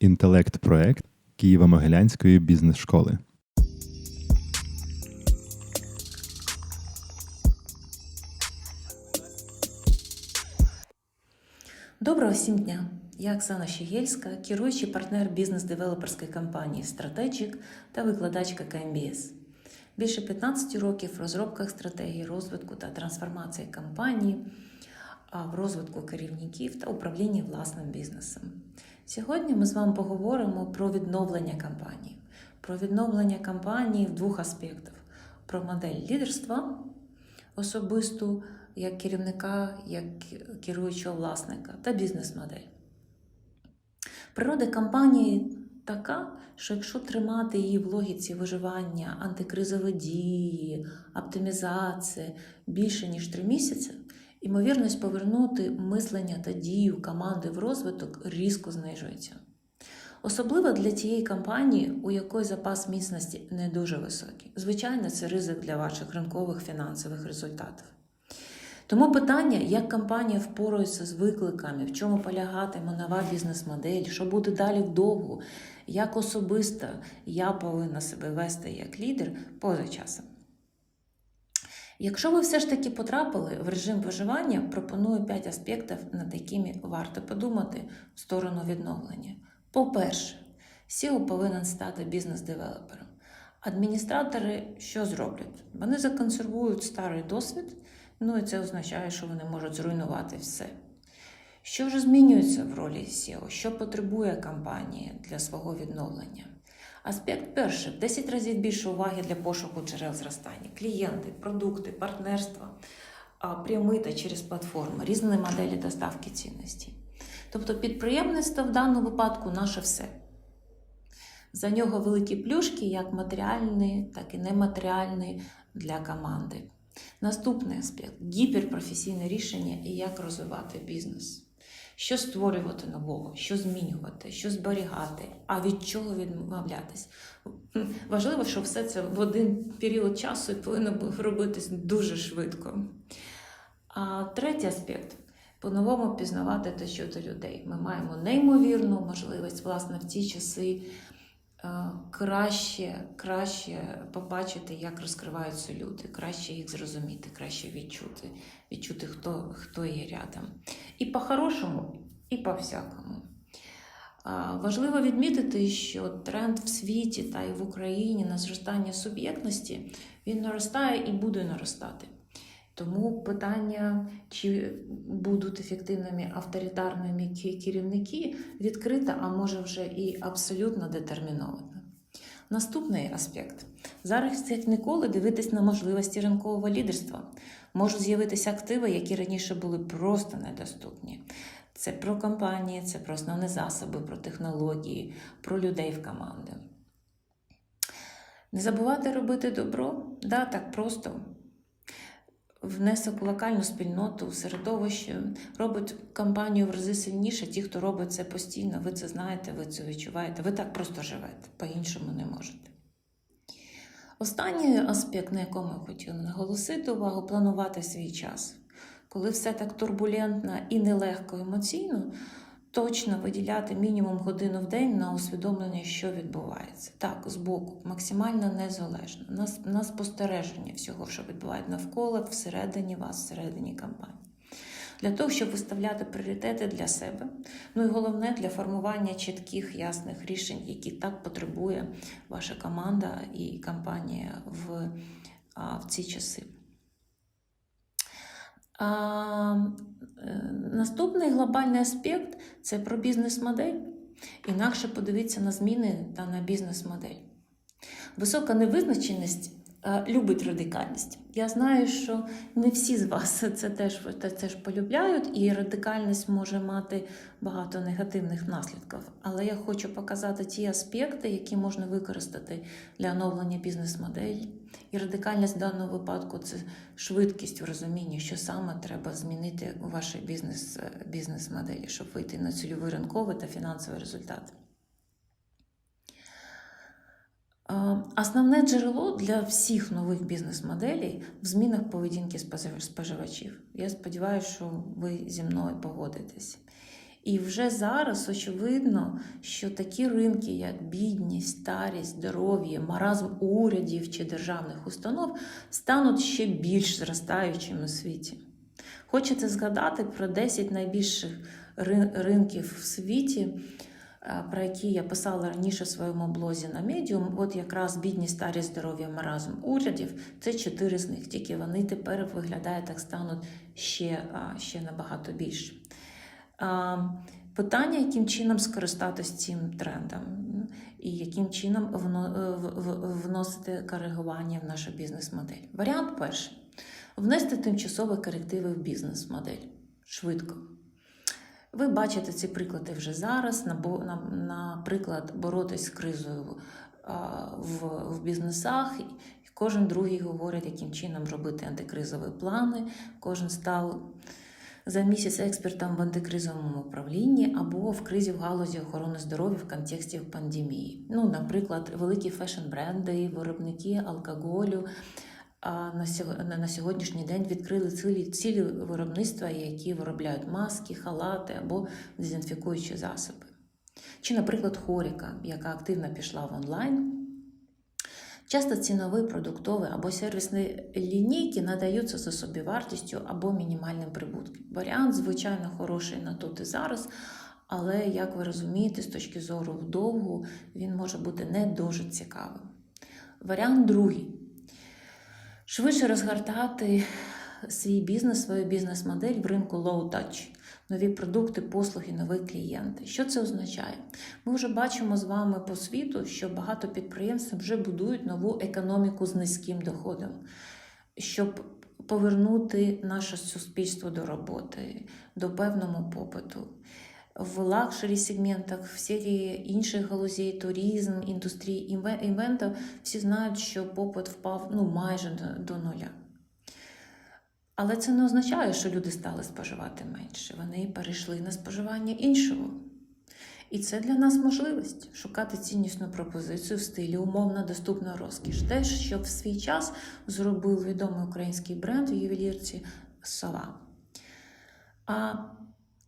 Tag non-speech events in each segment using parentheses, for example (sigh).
інтелект-проект Києво-Могилянської бізнес-школи. Доброго всім дня! Я Оксана Щегельська, керуючий партнер бізнес-девелоперської компанії Стратеджік та викладачка КМБС. Більше 15 років в розробках стратегії розвитку та трансформації компанії, в розвитку керівників та управлінні власним бізнесом. Сьогодні ми з вами поговоримо про відновлення компанії. Про відновлення компанії в двох аспектах: про модель лідерства особисту як керівника, як керуючого власника та бізнес-модель. Природа компанії така, що якщо тримати її в логіці виживання, антикризові дії, оптимізації більше ніж три місяці, ймовірність повернути мислення та дію команди в розвиток різко знижується. Особливо для тієї компанії, у якої запас міцності не дуже високий. Звичайно, це ризик для ваших ринкових фінансових результатів. Тому питання, як компанія впорається з викликами, в чому полягатиме нова бізнес-модель, що буде далі вдовго, як особисто я повинна себе вести як лідер поза часом. Якщо ви все ж таки потрапили в режим виживання, пропоную 5 аспектів, над якими варто подумати в сторону відновлення. По-перше, SEO повинен стати бізнес-девелопером. Адміністратори що зроблять? Вони законсервують старий досвід, ну і це означає, що вони можуть зруйнувати все. Що вже змінюється в ролі SEO? Що потребує компанія для свого відновлення? Аспект перший в 10 разів більше уваги для пошуку джерел зростання. Клієнти, продукти, партнерства, прямий та через платформи, різні моделі доставки цінності. Тобто підприємництво в даному випадку наше все. За нього великі плюшки, як матеріальні, так і нематеріальні для команди. Наступний аспект гіперпрофесійне рішення і як розвивати бізнес. Що створювати нового, що змінювати, що зберігати, а від чого відмовлятись. Важливо, що все це в один період часу повинно робитись дуже швидко. А третій аспект по-новому пізнавати те щодо людей. Ми маємо неймовірну можливість, власне, в ці часи краще, краще побачити, як розкриваються люди, краще їх зрозуміти, краще відчути, відчути, хто, хто є рядом. І по-хорошому, і по-всякому. Важливо відмітити, що тренд в світі та й в Україні на зростання суб'єктності він наростає і буде наростати. Тому питання, чи будуть ефективними авторитарними керівники, відкрите, а може вже і абсолютно детерміновано. Наступний аспект. Зараз як ніколи дивитись на можливості ринкового лідерства. Можуть з'явитися активи, які раніше були просто недоступні. Це про компанії, це про основні засоби, про технології, про людей в команди. Не забувати робити добро, да, так просто внесок у локальну спільноту, в середовище робить кампанію в рази сильніше. Ті, хто робить це постійно, ви це знаєте, ви це відчуваєте, ви так просто живете, по-іншому не можете. Останній аспект, на якому я хотіла наголосити увагу, планувати свій час. Коли все так турбулентно і нелегко емоційно, точно виділяти мінімум годину в день на усвідомлення, що відбувається. Так, збоку, максимально незалежно, на, на спостереження всього, що відбувається навколо, всередині вас, всередині кампанії. Для того, щоб виставляти пріоритети для себе, ну і головне для формування чітких ясних рішень, які так потребує ваша команда і компанія в, в ці часи. Е, Наступний глобальний аспект це про бізнес-модель. Інакше подивіться на зміни та на бізнес-модель. Висока невизначеність любить радикальність. Я знаю, що не всі з вас (laughs) це теж це теж полюбляють, і радикальність може мати багато негативних наслідків. Але я хочу показати ті аспекти, які можна використати для оновлення бізнес-моделі. І радикальність в даному випадку це швидкість в розумінні, що саме треба змінити у вашій е, бізнес-моделі, щоб вийти на цільовий ринковий та фінансовий результат. Основне джерело для всіх нових бізнес-моделей в змінах поведінки споживачів. Я сподіваюся, що ви зі мною погодитесь. І вже зараз очевидно, що такі ринки, як бідність, старість, здоров'я, маразм урядів чи державних установ, стануть ще більш зростаючими у світі. Хочете згадати про 10 найбільших ринків в світі, е, про які я писала раніше в своєму блозі на Medium. От якраз бідність, старість, здоров'я, маразм урядів це чотири з них. Тільки вони тепер виглядає так стануть ще, ще набагато більше. Питання, яким чином скористатися цим трендом, і яким чином в- вносити коригування в нашу бізнес-модель. Варіант перший внести тимчасові корективи в бізнес-модель швидко. Ви бачите ці приклади вже зараз. Наприклад, боротись з кризою в, бізнесах. Кожен другий говорить, яким чином робити антикризові плани. Кожен став за місяць експертом в антикризовому управлінні або в кризі в галузі охорони здоров'я в контексті пандемії. Ну, наприклад, великі фешн-бренди, виробники алкоголю на сьогоднішній день відкрили цілі, цілі виробництва, які виробляють маски, халати або дезінфікуючі засоби. Чи, наприклад, Хоріка, яка активно пішла в онлайн. Часто цінові, продуктові або сервісні лінійки надаються за собівартістю або мінімальним прибутком. Варіант, звичайно, хороший на тут і зараз, але, як ви розумієте, з точки зору вдовгу він може бути не дуже цікавим. Варіант другий швидше розгортати свій бізнес, свою бізнес-модель в ринку low touch. Нові продукти, послуги, нові клієнти. Що це означає? Ми вже бачимо з вами по світу, що багато підприємств вже будують нову економіку з низьким доходом, щоб повернути наше суспільство до роботи, до певного попиту. В лакшері сегментах, в серії інших галузей, туризм, індустрії іве- івенту, всі знають, що попит впав ну, майже до, до нуля. Але це не означає, що люди стали споживати менше. Вони перейшли на споживання іншого. І це для нас можливість шукати ціннісну пропозицію в стилі умовно доступна розкіш. Те, що в свій час зробив відомий український бренд в ювелірці Сова. А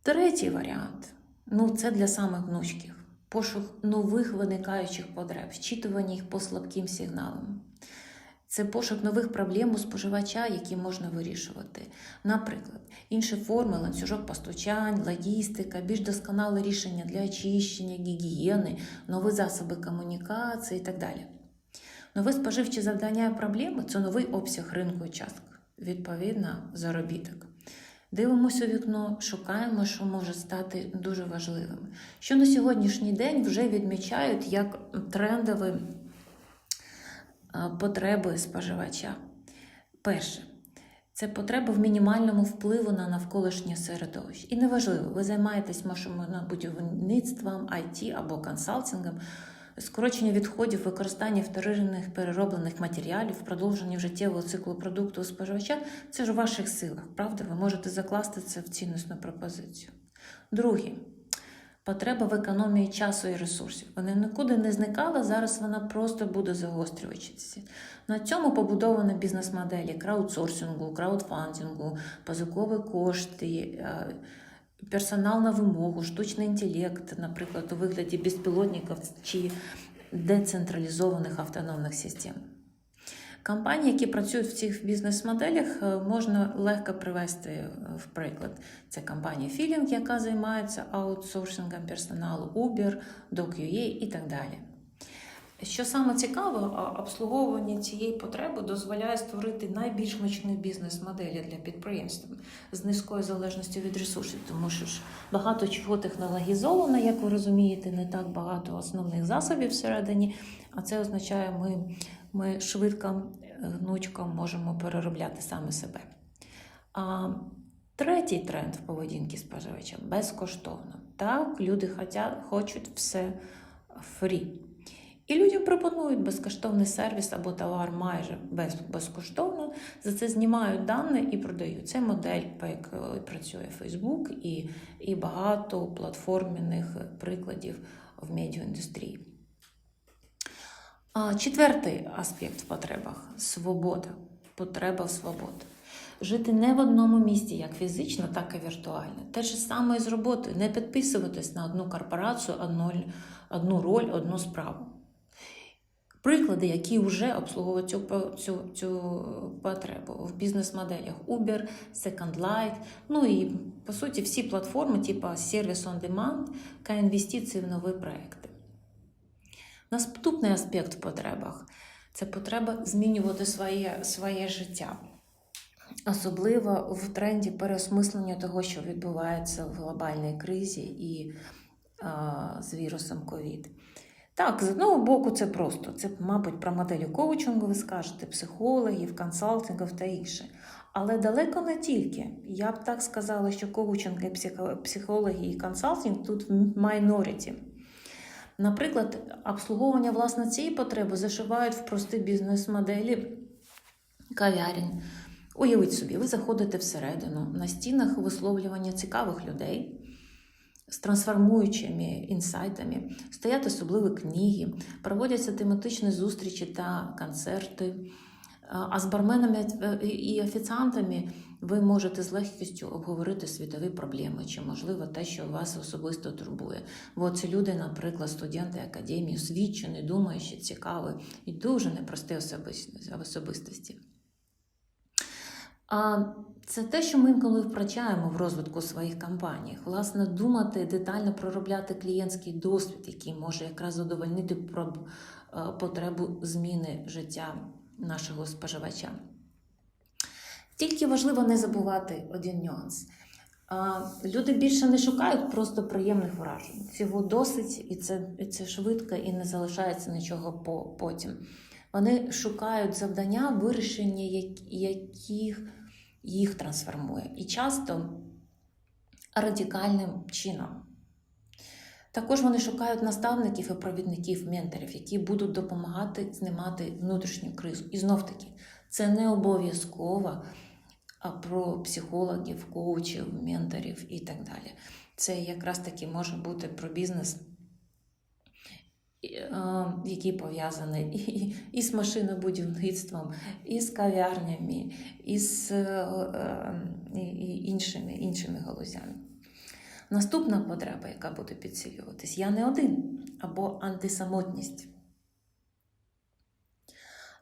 третій варіант ну, це для самих гнучких. Пошук нових виникаючих потреб, вчитування їх по слабким сигналам. Це пошук нових проблем у споживача, які можна вирішувати. Наприклад, інші форми, ланцюжок постачань, логістика, більш досконале рішення для очищення, гігієни, нові засоби комунікації і так далі. Нові споживчі завдання і проблеми це новий обсяг ринку і частка, відповідно, заробіток. Дивимося у вікно, шукаємо, що може стати дуже важливим. Що на сьогоднішній день вже відмічають як трендові потреби споживача. Перше, це потреба в мінімальному впливу на навколишнє середовище. І неважливо, ви займаєтесь машинобудівництвом, IT або консалтингом, скорочення відходів, використання вторинних перероблених матеріалів, продовження життєвого циклу продукту у споживача це ж у ваших силах, правда? Ви можете закласти це в ціннісну пропозицію. Друге, потреба в економії часу і ресурсів. Вони нікуди не зникали, зараз вона просто буде загострюватися. На цьому побудовані бізнес-моделі краудсорсингу, краудфандингу, позикові кошти, е, персонал на вимогу, штучний інтелект, наприклад, у вигляді безпілотників чи децентралізованих автономних систем. Компанії, які працюють в цих бізнес-моделях, е, можна легко привести е, в приклад. Це компанія Feeling, яка займається аутсорсингом персоналу, Uber, DocUA і так далі. Що саме цікаво, обслуговування цієї потреби дозволяє створити найбільш мощні бізнес-моделі для підприємств з низькою залежністю від ресурсів, тому що ж багато чого технологізовано, як ви розумієте, не так багато основних засобів всередині, а це означає, ми, ми швидко, гнучко можемо переробляти саме себе. А третій тренд в поведінці споживача безкоштовно. Так, люди хочуть все фрі. І людям пропонують безкоштовний сервіс або товар майже без, безкоштовно. За це знімають дані і продають. Це модель, по якій працює Facebook і, і багато платформених прикладів в медіаіндустрії. Четвертий аспект в потребах свобода. Потреба в свободі. жити не в одному місті, як фізично, так і віртуально. Те ж саме і з роботою. Не підписуватись на одну корпорацію, одну роль, одну справу. Приклади, які вже обслуговують цю, цю, цю потребу в бізнес-моделях Uber, Second Life, ну і по суті всі платформи, типу Service on Demand та інвестиції в нові проекти. Наступний аспект в потребах це потреба змінювати своє, своє життя. Особливо в тренді переосмислення того, що відбувається в глобальній кризі і а, з вірусом ковід. Так, з одного боку, це просто. Це, мабуть, про моделі коучингу, ви скажете, психологів, консалтингів та інше. Але далеко не тільки. Я б так сказала, що коучинг, психологи і консалтинг тут в майноріті. Наприклад, обслуговування власне цієї потреби зашивають в прості бізнес-моделі кав'ярень. Уявіть собі, ви заходите всередину, на стінах висловлювання цікавих людей з трансформуючими інсайтами, стоять особливі книги, проводяться тематичні зустрічі та концерти. А з барменами е, і офіціантами ви можете з легкістю обговорити світові проблеми чи, можливо, те, що вас особисто турбує. Бо це люди, наприклад, студенти академії, освічені, думаючі, цікаві і дуже непрості особистості. А це те, що ми інколи втрачаємо в розвитку своїх компаній. Власне, думати, детально проробляти клієнтський досвід, який може якраз задовольнити е, потребу зміни життя нашого споживача. Тільки важливо не забувати один нюанс. Люди більше не шукають просто приємних вражень. Цього досить, і це, і це швидко, і не залишається нічого по, потім. Вони шукають завдання, вирішення як- яких їх трансформує. І часто радикальним чином. Також вони шукають наставників і провідників, менторів, які будуть допомагати знімати внутрішню кризу. І знов таки, це не обов'язково про психологів, коучів, менторів і так далі. Це якраз таки може бути про бізнес, е, який і, і з машинобудівництвом, і з кав'ярнями, і з е, е, і, і іншими, іншими галузями. Наступна потреба, яка буде підсилюватись, я не один або антисамотність.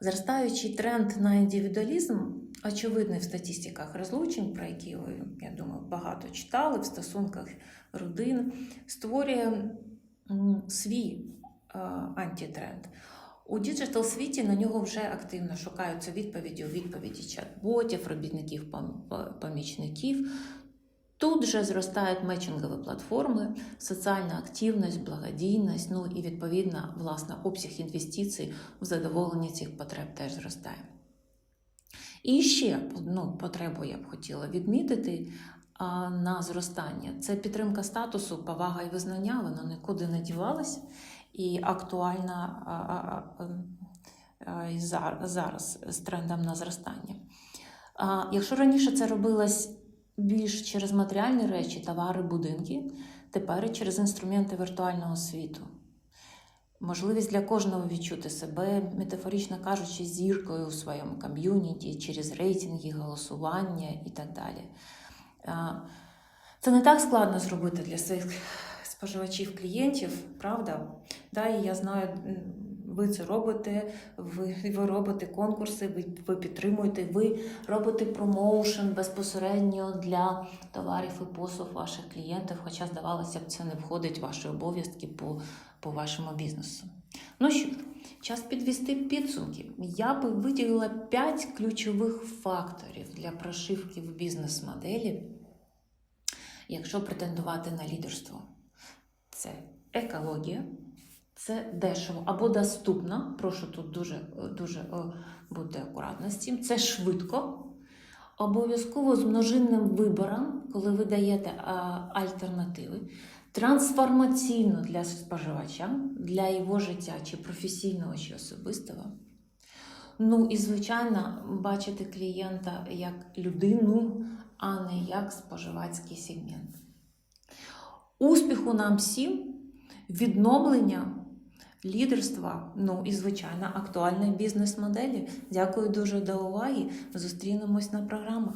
Зростаючий тренд на індивідуалізм, очевидний в статистиках розлучень, про які ви, я думаю, багато читали в стосунках родин, створює свій антитренд. У діджитал світі на нього вже активно шукаються відповіді у відповіді чат-ботів, робітників, помічників. Тут же зростають мечингові платформи, соціальна активність, благодійність, ну і відповідно власне обсяг інвестицій в задоволення цих потреб теж зростає. І ще одну потребу я б хотіла відмітити на зростання: це підтримка статусу, повага і визнання, вона нікуди не дівалась і актуальна зар- зараз з трендом на зростання. Якщо раніше це робилось більш через матеріальні речі, товари, будинки, тепер через інструменти віртуального світу. Можливість для кожного відчути себе, метафорично кажучи, зіркою у своєму ком'юніті, через рейтинги, голосування і так далі. Це не так складно зробити для своїх споживачів, клієнтів, правда? Да, і я знаю, ви це робите, ви, ви робите конкурси, ви, ви підтримуєте, ви робите промоушен безпосередньо для товарів і послуг ваших клієнтів, хоча, здавалося б, це не входить в ваші обов'язки по, по вашому бізнесу. Ну що, час підвести підсумки. Я би виділила 5 ключових факторів для прошивки в бізнес-моделі, якщо претендувати на лідерство. Це екологія, це дешево або доступно. Прошу тут дуже, дуже е, бути акуратно з цим. Це швидко. Обов'язково з множинним вибором, коли ви даєте альтернативи, трансформаційно для споживача, для його життя, чи професійного, чи особистого. Ну і, звичайно, бачити клієнта як людину, а не як споживацький сегмент. Успіху нам всім, відновлення лідерства, ну і звичайно актуальної бізнес-моделі. Дякую дуже до уваги. Зустрінемось на програмах.